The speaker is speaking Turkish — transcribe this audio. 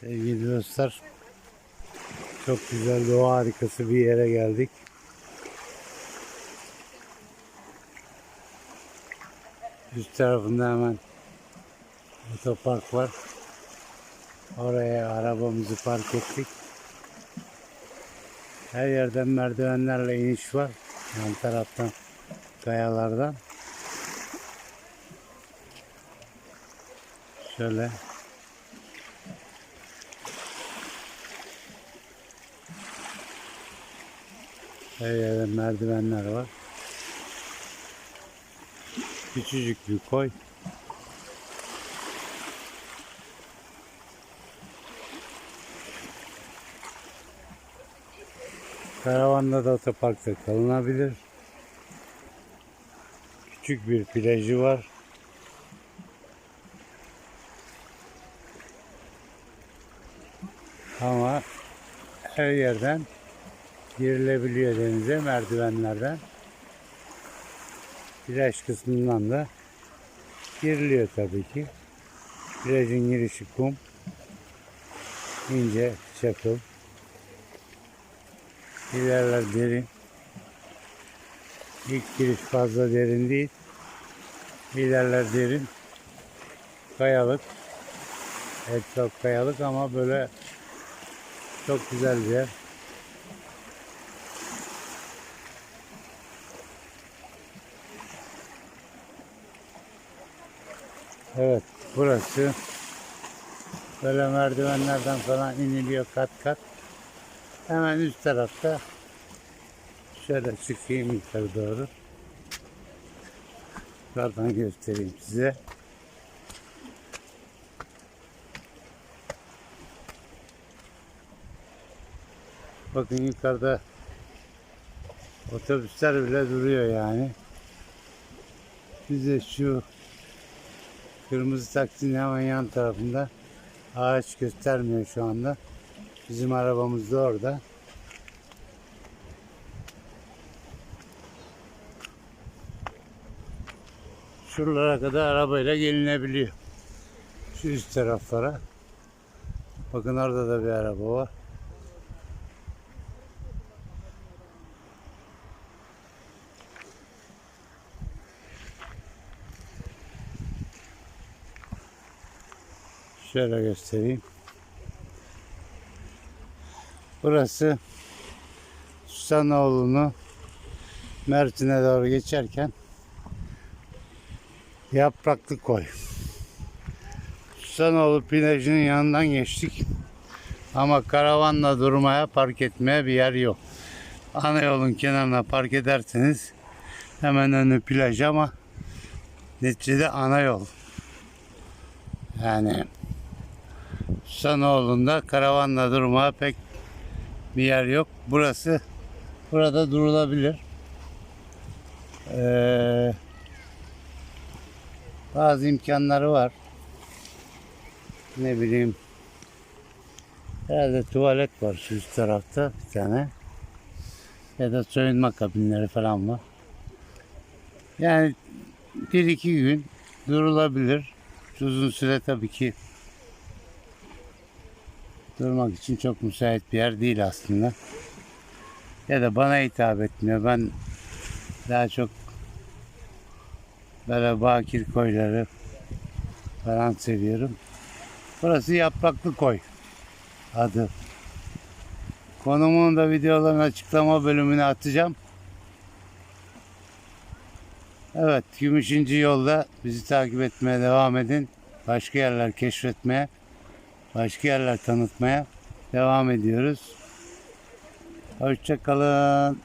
Sevgili dostlar, çok güzel doğa harikası bir yere geldik. Üst tarafında hemen otopark var. Oraya arabamızı park ettik. Her yerden merdivenlerle iniş var. Yan taraftan kayalardan. Şöyle Her yerde merdivenler var. Küçücük bir koy. Karavanda da otoparkta kalınabilir. Küçük bir plajı var. Ama her yerden girilebiliyor denize merdivenlerden. Plaj kısmından da giriliyor tabii ki. Plajın girişi kum. ince çakıl. İlerler derin. İlk giriş fazla derin değil. İlerler derin. Kayalık. Etraf kayalık ama böyle çok güzel bir yer. Evet burası böyle merdivenlerden falan iniliyor kat kat. Hemen üst tarafta şöyle çıkayım yukarı doğru. Yukarıdan göstereyim size. Bakın yukarıda otobüsler bile duruyor yani. Bize şu Kırmızı taksinin hemen yan tarafında ağaç göstermiyor şu anda. Bizim arabamız da orada. Şuralara kadar arabayla gelinebiliyor. Şu üst taraflara. Bakın orada da bir araba var. Şöyle göstereyim. Burası Susanoğlu'nu Mersin'e doğru geçerken Yapraklı Koy. Susanoğlu plajının yanından geçtik. Ama karavanla durmaya, park etmeye bir yer yok. Ana yolun kenarına park ederseniz hemen önü plaj ama neticede ana yol. Yani Susanoğlu'nda karavanla durmaya pek bir yer yok. Burası burada durulabilir. Ee, bazı imkanları var. Ne bileyim herhalde tuvalet var şu üst tarafta bir tane. Ya da soyunma kabinleri falan var. Yani bir iki gün durulabilir. Uzun süre tabii ki durmak için çok müsait bir yer değil aslında. Ya da bana hitap etmiyor. Ben daha çok böyle bakir koyları falan seviyorum. Burası Yapraklı Koy adı. Konumunu da videoların açıklama bölümüne atacağım. Evet, Gümüşüncü yolda bizi takip etmeye devam edin. Başka yerler keşfetmeye, başka yerler tanıtmaya devam ediyoruz. Hoşçakalın.